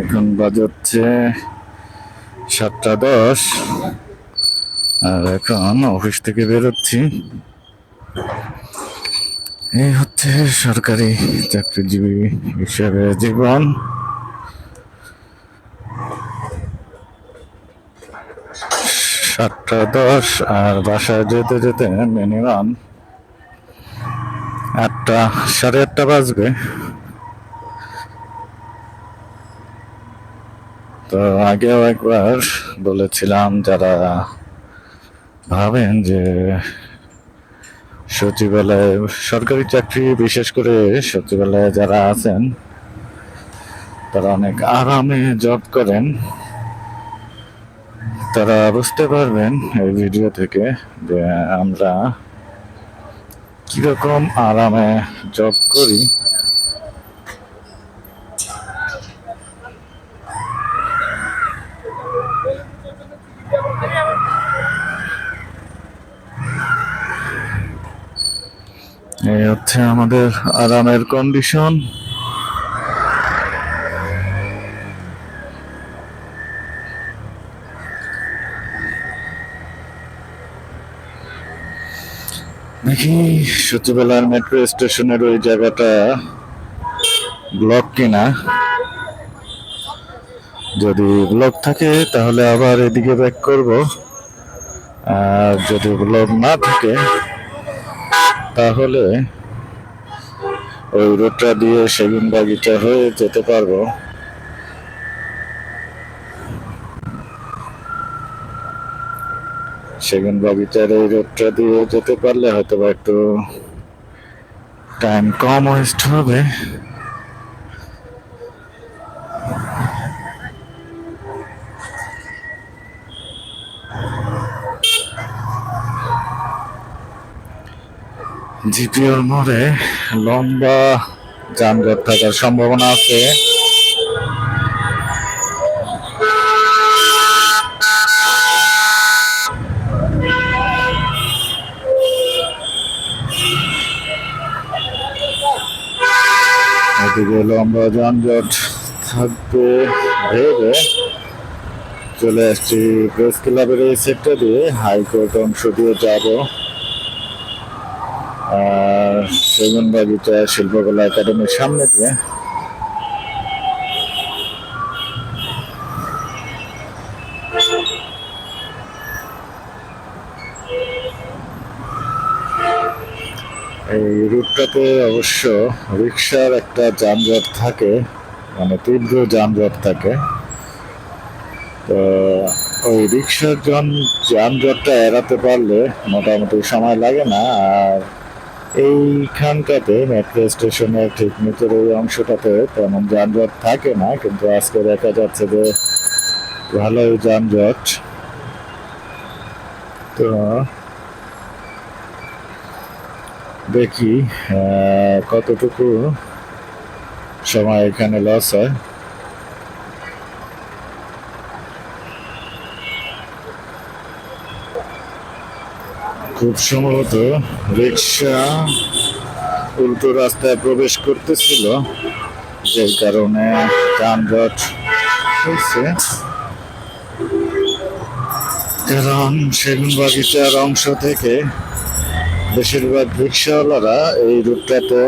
এখন বাজে হচ্ছে সাতটা দশ। আর এখন অফিস থেকে বেরোচ্ছি এই হচ্ছে সরকারি চাকরিজীবী হিসাবে জীবন। সাতটা দশ আর বাসায় যেতে যেতে মিনিমাম আটটা, সাড়ে আটটা বাজবে। তো আগেও একবার বলেছিলাম যারা ভাবেন যে সচিবালয়ে সরকারি চাকরি, বিশেষ করে সচিবালয়ে যারা আছেন, তারা অনেক আরামে জব করেন। তারা বুঝতে পারবেন এই ভিডিও থেকে যে আমরা কীরকম আরামে জব করি। এই হচ্ছে আমাদের আরামের কন্ডিশন দেখি সচিবালয়ের মেট্রো স্টেশনের ওই জায়গাটা ব্লক কিনা। যদি ব্লক থাকে, তাহলে আবার এদিকে ব্যাক করব। আর যদি ব্লক না থাকে, তাহলে ওই রোডটা দিয়ে সেগুন বাগিচা হয়ে যেতে পারব। সেগুন বাগিচার এই রোডটা দিয়ে যেতে পারলে হয়তো বা একটু টাইম কম ওয়েস্ট হবে। জিপিওর মোড়ে লম্বা যানজট থাকার সম্ভাবনা আছে। এদিকে লম্বা যানজট থাকবে ভেবে চলে আসছি, প্রেস ক্লাবের এই সেক্টর দিয়ে হাইকোর্ট অংশ দিয়ে যাব। বাগিচা শিল্পকলা একাডেমির সামনে দিয়ে। এই রুটটাতে অবশ্য রিক্সার একটা যানজট থাকে মানে তীব্র যানজট থাকে। তো ওই রিক্সার যানজটটা এড়াতে পারলে মোটামুটি সময় লাগে না, আর এইখানটাতে মেট্রো স্টেশনের ঠিক নিচের ওই অংশটাতে তেমন যানজট থাকে না, কিন্তু আজকে দেখা যাচ্ছে যে ভালোই যানজট। তো দেখি কতটুকু সময় এখানে লস হয়। খুব সম্ভবত রিক্সা উল্টো রাস্তায় প্রবেশ করতেছিল যে কারণে যানজট হয়েছে। কারণ সেগুন বাগিচার অংশ থেকে বেশিরভাগ রিক্সাওয়ালারা এই রুটটাতে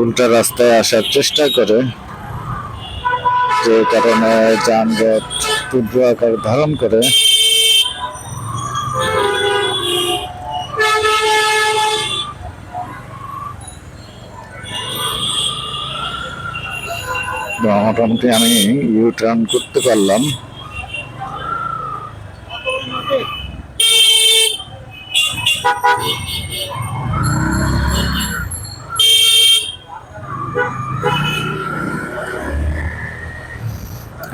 উল্টা রাস্তায় আসার চেষ্টা করে, যে কারণে যানজট তীব্র আকার ধারণ করে। তো মোটামুটি আমি ইউ টার্ন করতে পারলাম।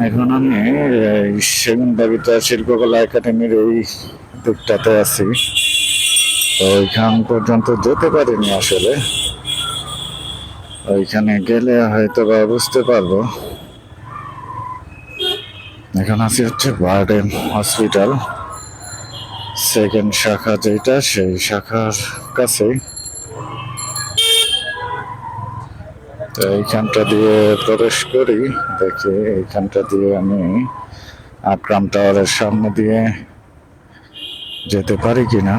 এখন আমি সেগুন বাগিচা শিল্পকলা একাডেমির এই দিকটাতে আছি। তো ওইখান পর্যন্ত যেতে পারিনি আসলে। ওইখানে গেলে হয়তো বা বুঝতে পারব। এখন আছি হচ্ছে বার্ডেন হসপিটাল। সেকেন্ড শাখা যেটা, সেই শাখার কাছেই। তো এইখানটা দিয়ে প্রবেশ করি, দেখি এইখানটা দিয়ে আমি আকরাম টাওয়ারের সামনে দিয়ে যেতে পারি কিনা।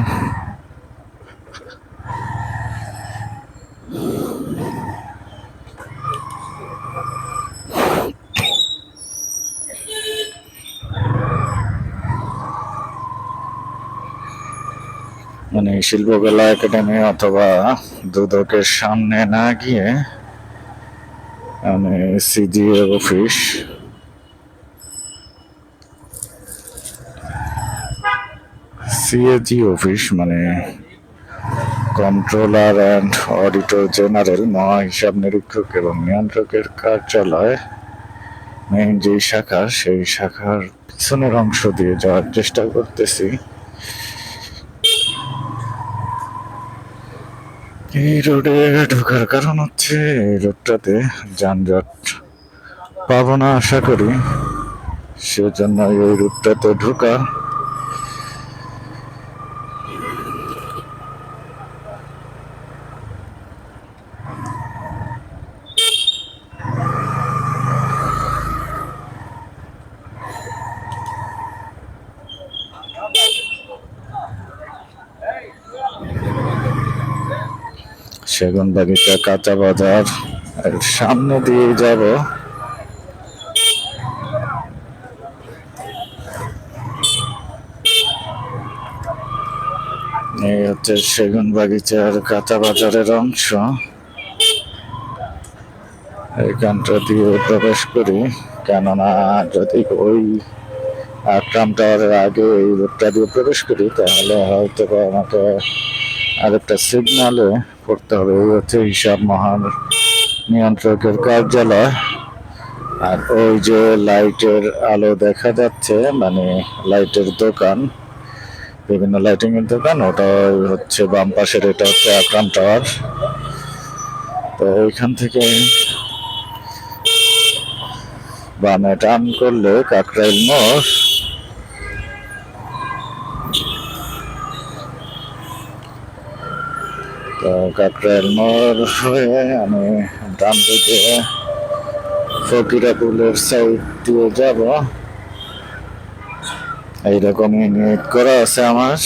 মানে শিল্পকলা একাডেমি অথবা দুদকের সামনে না গিয়ে মানে সিজিএ অফিস। সিএজি অফিস মানে কন্ট্রোলার অ্যান্ড অডিটর জেনারেল মহা হিসাব নিরীক্ষক এবং নিয়ন্ত্রকের কার্যালয়। মেইন যে শাখা, সেই শাখার পিছনের অংশ দিয়ে যাওয়ার চেষ্টা করতেছি। এই রোডে ঢোকার কারণ হচ্ছে এই রোডটাতে যানজট পাবো না আশা করি। সেজন্য এই রুটটাতে ঢোকা। সেগুন বাগিচা কাঁচা বাজার। সামনে দিয়ে যাব। এই হচ্ছে সেগুন বাগিচার কাঁচা বাজারের অংশ। এইখানটা দিয়ে প্রবেশ করি। কেননা যদি ওই ট্রাম টাওয়ারের আগে এই রোডটা দিয়ে প্রবেশ করি, তাহলে হয়তো আমাকে আরেকটা সিগনালে করতে হবে। ওই হচ্ছে হিসাব মহান নিয়ন্ত্রকের কার্যালয়। আর ওই যে লাইটের আলো দেখা যাচ্ছে মানে লাইটের দোকান, বিভিন্ন লাইটিং এর দোকান ওটা হচ্ছে বাম পাশের, এটা হচ্ছে আকরাম টাওয়ার। তো ওইখান থেকে বামে টান করলে কাকরাইল মোড়। কাকরাইল মোড় হয়ে আমি ডান দিকে ফকিরাপুলের সাইড দিয়ে যাব। এইরকমই নিয়ত করা আছে আমার।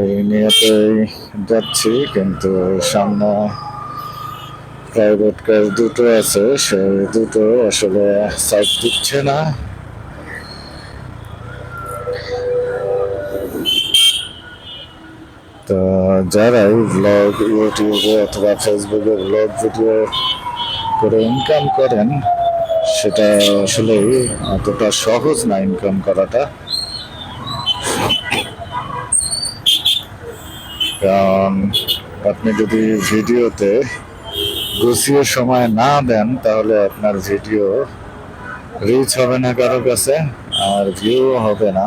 এই নিয়তেই যাচ্ছি, কিন্তু সামনে প্রাইভেট কার দুটো আছে, সেই দুটো আসলে সাইড দিচ্ছে না। তো যারাই ব্লগ ইউটিউবে অথবা ফেসবুকে ব্লগ ভিডিও করে ইনকাম করেন, সেটা আসলে অতটা সহজ না ইনকাম করাটা। কারণ আপনি যদি ভিডিওতে গুছিয়ে সময় না দেন, তাহলে আপনার ভিডিও রিচ হবে না কারও কাছে, আর ভিউ হবে না।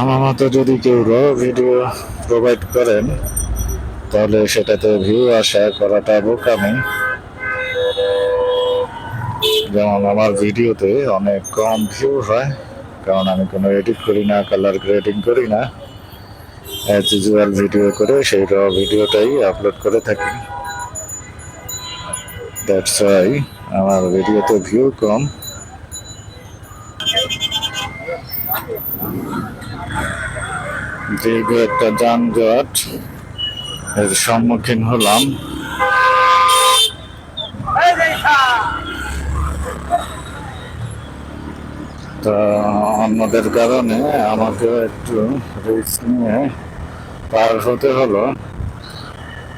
আমার মতো যদি কেউ র ভিডিও প্রোভাইড করেন, তাহলে সেটাতে ভিউ আশা করাটা বোকামি। যেমন আমার ভিডিওতে অনেক কম ভিউ হয়, কারণ আমি কোনো এডিট করি না কালার গ্রেডিং করি না। অ্যাজ ইউজুয়াল ভিডিও করে সেই র ভিডিওটাই আপলোড করে থাকি। দ্যাটস ওয়াই আমার ভিডিওতে ভিউ কম দীর্ঘ একটা যানজট এর সম্মুখীন হলাম। তা অন্যদের কারণে আমাকে একটু রিস্ক নিয়ে পার হতে হলো।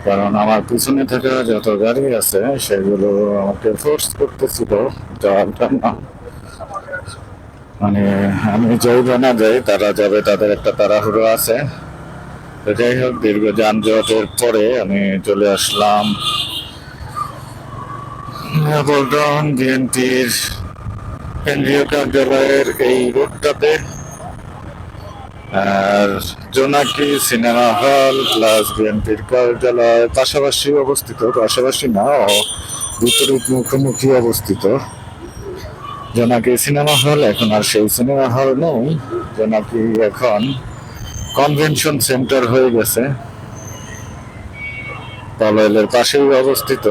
কারণ আমার পিছনে থাকা যত গাড়ি আছে, সেগুলো আমাকে ফোর্স করতেছিল যাওয়ার জন্য মানে আমি যাই বা না যাই, তারা যাবে, তাদের একটা তাড়াহুড়ো আছে। যাই হোক, দীর্ঘ যানজটের পরে আমি চলে আসলাম। পল্টন বিএনপির কেন্দ্রীয় কার্যালয়ের এই রোডটাতে। আর জোনাকি, সিনেমা হল, প্লাস বিএনপির কার্যালয়, পাশাপাশি অবস্থিত, পাশাপাশি না, বিপরীত মুখোমুখি অবস্থিত। জোনাকি সিনেমা হল এখন আর সেই সিনেমা হল নেই। জোনাকি এখন কনভেনশন সেন্টার হয়ে গেছে। পালোয়েলের পাশেই অবস্থিত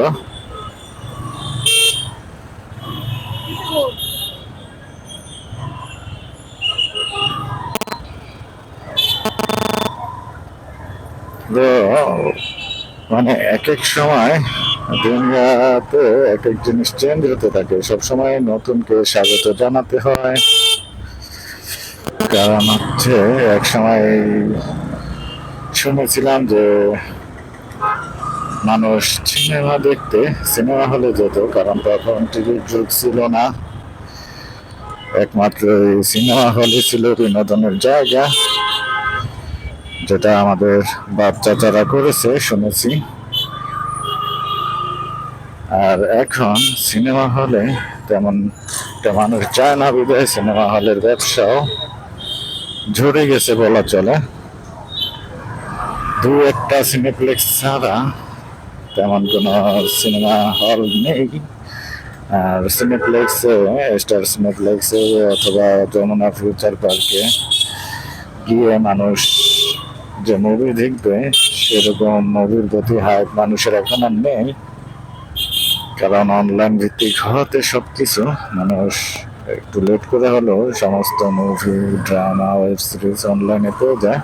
তো মানে এক এক সময় দুনিয়াতে এক এক জিনিস চেঞ্জ হতে থাকে। সব সময় নতুনকে স্বাগত জানাতে হয়। কারণ হচ্ছে এক সময় শুনেছিলাম যে মানুষ সিনেমা দেখতে, সিনেমা হলে যেত, কারণ তখন টিভির যুগ ছিল না। একমাত্র সিনেমা হলই ছিল বিনোদনের জায়গা। যেটা আমাদের বাচ্চাচারা করেছে, শুনেছি। আর এখন সিনেমা হলে তেমন মানুষ চায় না বিদায় সিনেমা হলের ব্যবসাও ঝরে গেছে বলা চলে। দু একটা সিনেপ্লেক্স ছাড়া তেমন কোনো সিনেমা হল নেই। আর সিনেপ্লেক্সে, স্টার সিনেপ্লেক্সে অথবা যমুনা ফিউচার পার্কে গিয়ে মানুষ যে মুভি দেখবে, সেরকম মুভির গতি হাইপ মানুষের এখন আর নেই। কারণ অনলাইন ভিত্তিক হতে সব কিছু মানুষ একটু লেট করে হলেও সমস্ত মুভি ড্রামা ওয়েব সিরিজ অনলাইনে পেয়ে যায়।